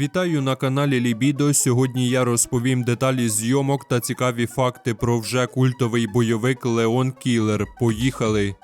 Вітаю на каналі Лібідо. Сьогодні я розповім деталі зйомок та цікаві факти про вже культовий бойовик Леон Кілер. Поїхали!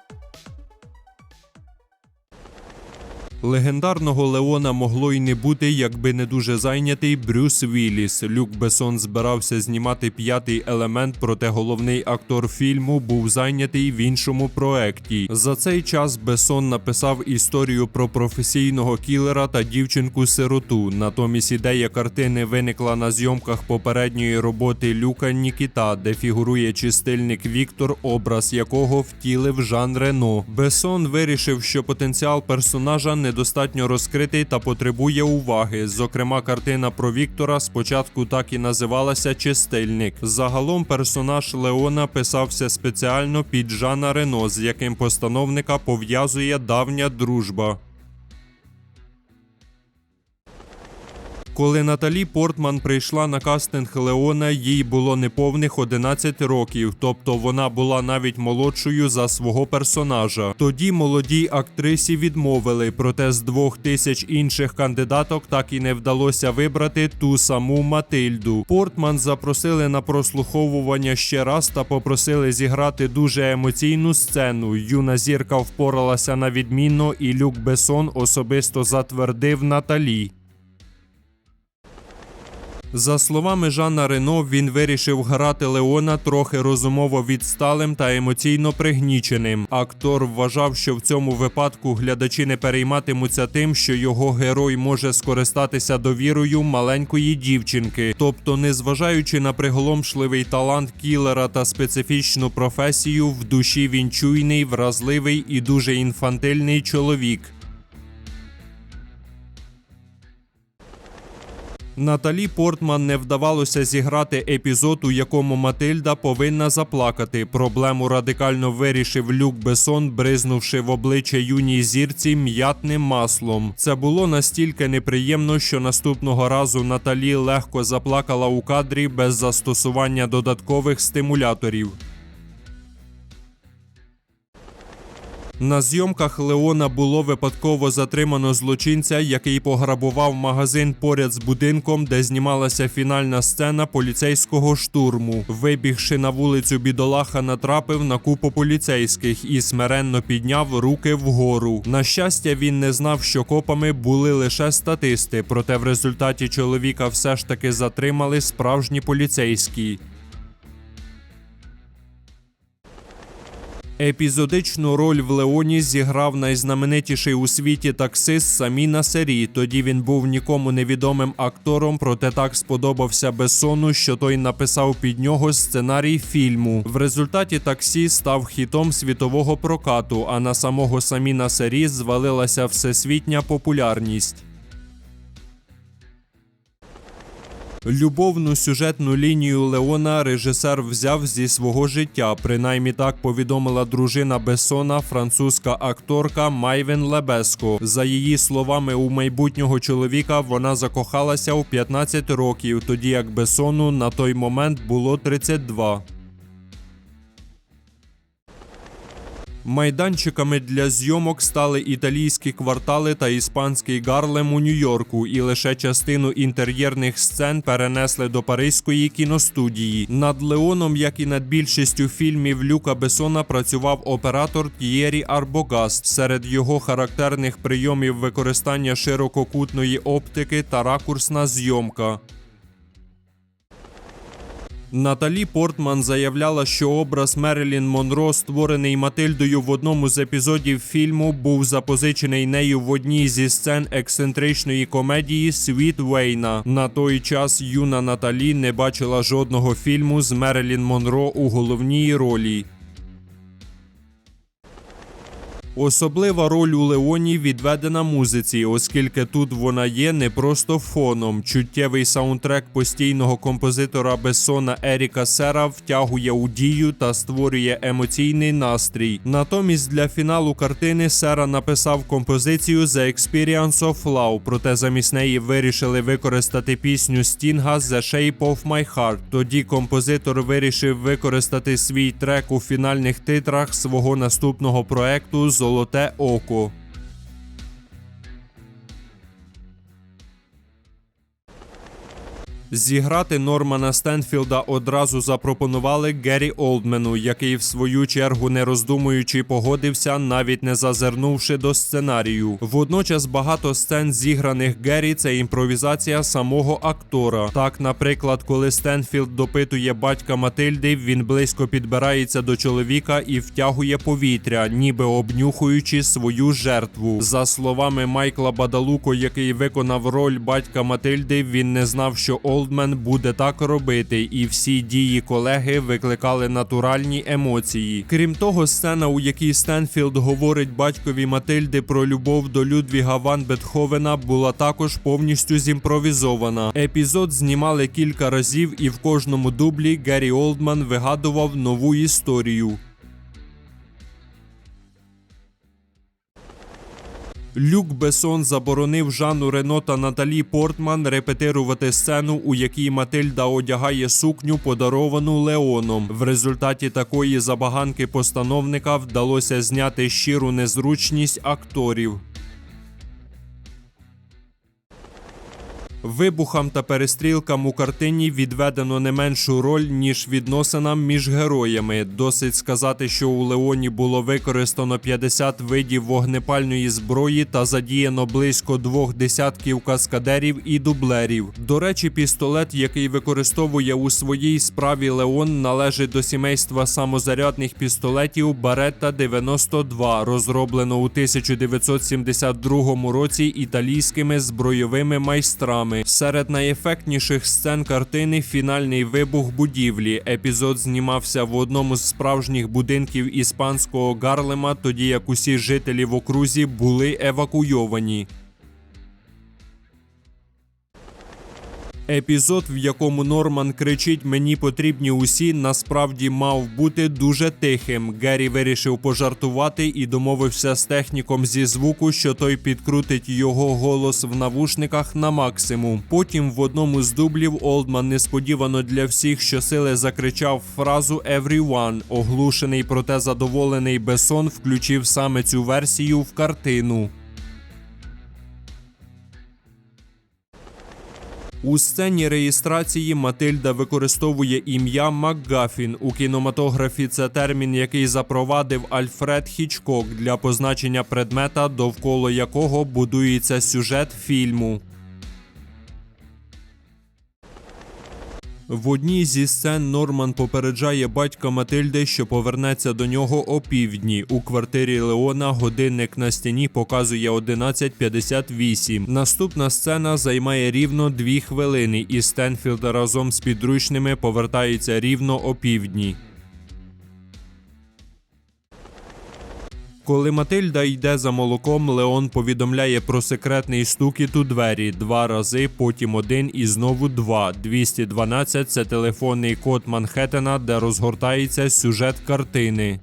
Легендарного Леона могло й не бути, якби не дуже зайнятий Брюс Вілліс. Люк Бесон збирався знімати п'ятий елемент, проте головний актор фільму був зайнятий в іншому проекті. За цей час Бесон написав історію про професійного кілера та дівчинку-сироту. Натомість ідея картини виникла на зйомках попередньої роботи Люка Нікіта, де фігурує чистильник Віктор, образ якого втілив Жан Рено. Бесон вирішив, що потенціал персонажа недостатньо розкритий та потребує уваги. Зокрема, картина про Віктора спочатку так і називалася Чистильник. Загалом персонаж Леона писався спеціально під Жана Рено, з яким постановника пов'язує давня дружба. Коли Наталі Портман прийшла на кастинг Леона, їй було неповних 11 років, тобто вона була навіть молодшою за свого персонажа. Тоді молодій актрисі відмовили, проте з двох тисяч інших кандидаток так і не вдалося вибрати ту саму Матильду. Портман запросили на прослуховування ще раз та попросили зіграти дуже емоційну сцену. Юна зірка впоралася на відмінно, і Люк Бесон особисто затвердив Наталі. За словами Жана Рено, він вирішив грати Леона трохи розумово відсталим та емоційно пригніченим. Актор вважав, що в цьому випадку глядачі не перейматимуться тим, що його герой може скористатися довірою маленької дівчинки. Тобто, незважаючи на приголомшливий талант кілера та специфічну професію, в душі він чуйний, вразливий і дуже інфантильний чоловік. Наталі Портман не вдавалося зіграти епізод, у якому Матильда повинна заплакати. Проблему радикально вирішив Люк Бесон, бризнувши в обличчя юній зірці м'ятним маслом. Це було настільки неприємно, що наступного разу Наталі легко заплакала у кадрі без застосування додаткових стимуляторів. На зйомках Леона було випадково затримано злочинця, який пограбував магазин поряд з будинком, де знімалася фінальна сцена поліцейського штурму. Вибігши на вулицю, бідолаха натрапив на купу поліцейських і смиренно підняв руки вгору. На щастя, він не знав, що копами були лише статисти, проте в результаті чоловіка все ж таки затримали справжні поліцейські. Епізодичну роль в Леоні зіграв найзнаменитіший у світі таксист Саміна Сері. Тоді він був нікому невідомим актором, проте так сподобався Бессону, що той написав під нього сценарій фільму. В результаті таксі став хітом світового прокату, а на самого Саміна Сері звалилася всесвітня популярність. Любовну сюжетну лінію Леона режисер взяв зі свого життя. Принаймні так повідомила дружина Бесона, французька акторка Майвен Лебеско. За її словами, у майбутнього чоловіка вона закохалася у 15 років, тоді як Бесону на той момент було 32. Майданчиками для зйомок стали італійські квартали та іспанський Гарлем у Нью-Йорку, і лише частину інтер'єрних сцен перенесли до Паризької кіностудії. Над Леоном, як і над більшістю фільмів Люка Бесона, працював оператор Т'єрі Арбогаст. Серед його характерних прийомів використання ширококутної оптики та ракурсна зйомка. Наталі Портман заявляла, що образ Мерилін Монро, створений Матильдою в одному з епізодів фільму, був запозичений нею в одній зі сцен ексцентричної комедії Світ Вейна. На той час юна Наталі не бачила жодного фільму з Мерилін Монро у головній ролі. Особлива роль у Леоні відведена музиці, оскільки тут вона є не просто фоном. Чуттєвий саундтрек постійного композитора Бессона Еріка Сера втягує у дію та створює емоційний настрій. Натомість для фіналу картини Сера написав композицію The Experience of Love, проте замість неї вирішили використати пісню Стінга The Shape of My Heart. Тоді композитор вирішив використати свій трек у фінальних титрах свого наступного проекту Золоте око. Зіграти Нормана Стенфілда одразу запропонували Геррі Олдмену, який в свою чергу не роздумуючи погодився, навіть не зазирнувши до сценарію. Водночас багато сцен зіграних Геррі це імпровізація самого актора. Так, наприклад, коли Стенфілд допитує батька Матильди, він близько підбирається до чоловіка і втягує повітря, ніби обнюхуючи свою жертву. За словами Майкла Бадалуко, який виконав роль батька Матильди, він не знав, що Олдмен буде так робити, і всі дії колеги викликали натуральні емоції. Крім того, сцена, у якій Стенфілд говорить батькові Матильди про любов до Людвіга Ван Бетховена, була також повністю зімпровізована. Епізод знімали кілька разів, і в кожному дублі Геррі Олдман вигадував нову історію. Люк Бесон заборонив Жану Рено та Наталі Портман репетирувати сцену, у якій Матильда одягає сукню, подаровану Леоном. В результаті такої забаганки постановника вдалося зняти щиру незручність акторів. Вибухам та перестрілкам у картині відведено не меншу роль, ніж відносинам між героями. Досить сказати, що у Леоні було використано 50 видів вогнепальної зброї та задіяно близько двох десятків каскадерів і дублерів. До речі, пістолет, який використовує у своїй справі Леон, належить до сімейства самозарядних пістолетів Баретта 92, розроблено у 1972 році італійськими збройовими майстрами. Серед найефектніших сцен картини фінальний вибух будівлі. Епізод знімався в одному з справжніх будинків іспанського Гарлема, тоді як усі жителі в окрузі були евакуйовані. Епізод, в якому Норман кричить Мені потрібні усі, насправді мав бути дуже тихим. Геррі вирішив пожартувати і домовився з техніком зі звуку, що той підкрутить його голос в навушниках на максимум. Потім в одному з дублів Олдман несподівано для всіх щосили закричав фразу «Everyone». Оглушений, проте задоволений Бесон включив саме цю версію в картину. У сцені реєстрації Матильда використовує ім'я МакГафін. У кінематографі це термін, який запровадив Альфред Хічкок для позначення предмета, довкола якого будується сюжет фільму. В одній зі сцен Норман попереджає батька Матильди, що повернеться до нього опівдні. У квартирі Леона годинник на стіні показує 11.58. Наступна сцена займає рівно дві хвилини, і Стенфілд разом з підручними повертається рівно опівдні. Коли Матильда йде за молоком, Леон повідомляє про секретний стукіт у двері два рази, потім один і знову два. 212 – це телефонний код Манхеттена, де розгортається сюжет картини.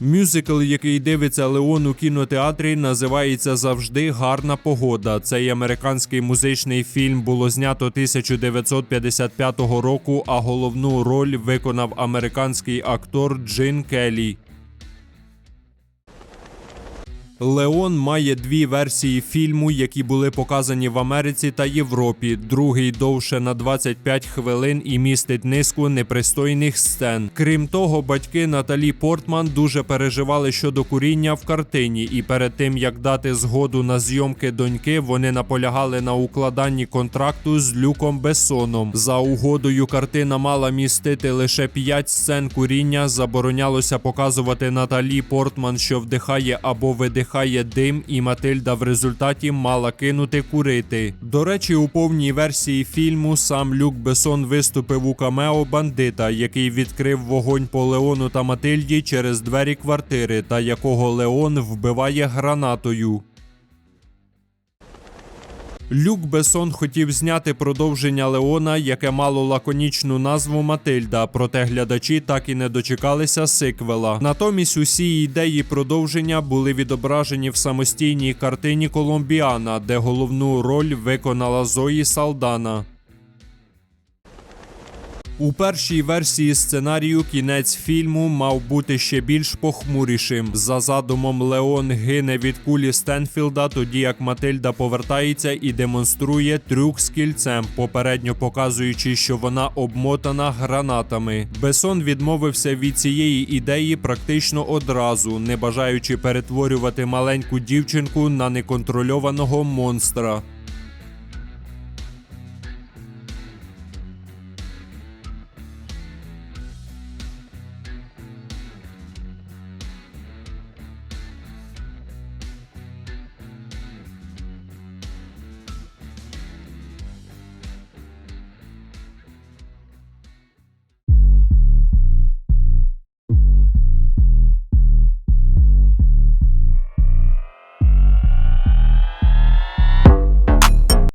Мюзикл, який дивиться Леон у кінотеатрі, називається Завжди гарна погода. Цей американський музичний фільм було знято 1955 року, а головну роль виконав американський актор Джин Келлі. Леон має дві версії фільму, які були показані в Америці та Європі. Другий довше на 25 хвилин і містить низку непристойних сцен. Крім того, батьки Наталі Портман дуже переживали щодо куріння в картині, і перед тим як дати згоду на зйомки доньки, вони наполягали на укладанні контракту з Люком Бессоном. За угодою картина мала містити лише 5 сцен куріння. Заборонялося показувати Наталі Портман, що вдихає або видихає дим, і Матильда в результаті мала кинути курити. До речі, у повній версії фільму сам Люк Бесон виступив у камео бандита, який відкрив вогонь по Леону та Матильді через двері квартири, та якого Леон вбиває гранатою. Люк Бесон хотів зняти продовження Леона, яке мало лаконічну назву Матильда, проте глядачі так і не дочекалися сиквела. Натомість усі ідеї продовження були відображені в самостійній картині Коломбіана, де головну роль виконала Зої Салдана. У першій версії сценарію кінець фільму мав бути ще більш похмурішим. За задумом Леон гине від кулі Стенфілда, тоді як Матильда повертається і демонструє трюк з кільцем, попередньо показуючи, що вона обмотана гранатами. Бесон відмовився від цієї ідеї практично одразу, не бажаючи перетворювати маленьку дівчинку на неконтрольованого монстра.